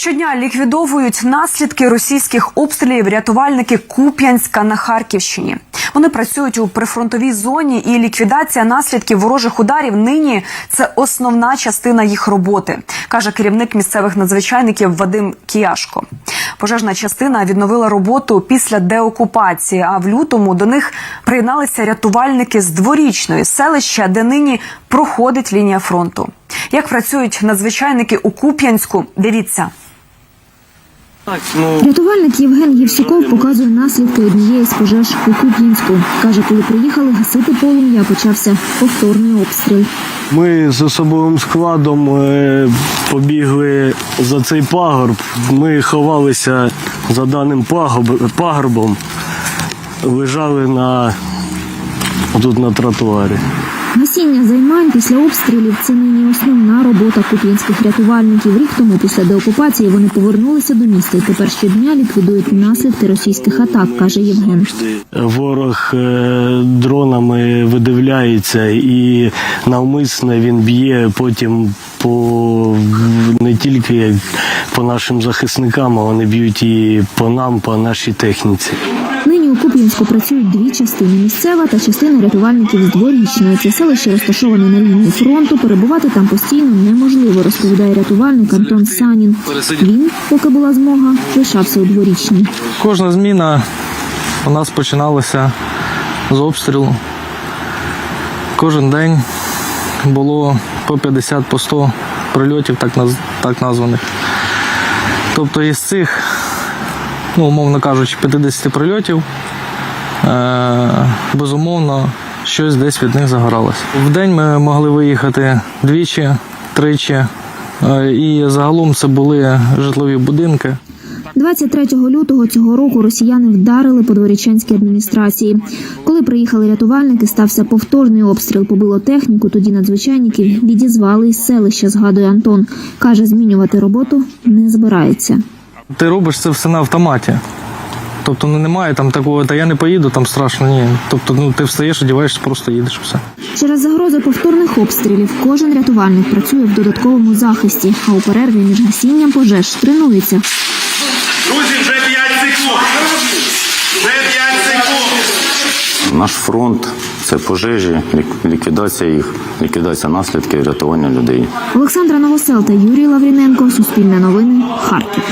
Щодня ліквідовують наслідки російських обстрілів рятувальники Куп'янська на Харківщині. Вони працюють у прифронтовій зоні, і ліквідація наслідків ворожих ударів нині це основна частина їх роботи, каже керівник місцевих надзвичайників Вадим Кіяшко. Пожежна частина відновила роботу після деокупації. А в лютому до них приєдналися рятувальники з дворічної селища, де нині проходить лінія фронту. Як працюють надзвичайники у Куп'янську? Дивіться. Ну Рятувальник Євген Євсюков показує наслідки однієї з пожеж у Куп'янську. Каже, коли приїхали гасити полум'я, почався повторний обстріл. ми з особовим складом е, побігли за цей пагорб. Ми ховалися за даним пагорб, пагорбом, лежали на тут на тротуарі. Гасіння займань після обстрілів це нині основна робота куп'янських рятувальників. Рік тому після деокупації вони повернулися до міста і тепер щодня ліквідують наслідки російських атак, каже Євген. Ворог е, дронами видивляється і навмисне він б'є потім по не тільки по нашим захисникам, а вони б'ють і по нам, по нашій техніці. У Куп'янську працюють дві частини місцева та частина рятувальників з дворічної. Це селище розташоване на лінії фронту. Перебувати там постійно неможливо, розповідає рятувальник Антон Санін. Він, поки була змога, лишався у дворічній. Кожна зміна у нас починалася з обстрілу. Кожен день було по 50 по 100 прильотів, так, наз- так названих. Тобто із цих, ну, умовно кажучи, 50 прильотів, е- безумовно, щось десь від них загоралося. В день ми могли виїхати двічі, тричі, е- і загалом це були житлові будинки. 23 лютого цього року росіяни вдарили по дворічанській адміністрації. Коли приїхали рятувальники, стався повторний обстріл. Побило техніку. Тоді надзвичайників відізвали із селища. Згадує Антон. каже, змінювати роботу не збирається. Ти робиш це все на автоматі. Тобто ну, немає там такого, та я не поїду, там страшно, ні. Тобто, ну ти встаєш, одягаєшся, просто їдеш все. Через загрози повторних обстрілів кожен рятувальник працює в додатковому захисті, а у перерві між гасінням пожеж тренується. Друзі, вже 5 секунд. Вже 5 секунд. Наш фронт це пожежі, ліквідація їх, ліквідація наслідків, рятування людей. Олександра Новосел та Юрій Лавріненко. Суспільне новини. Харків.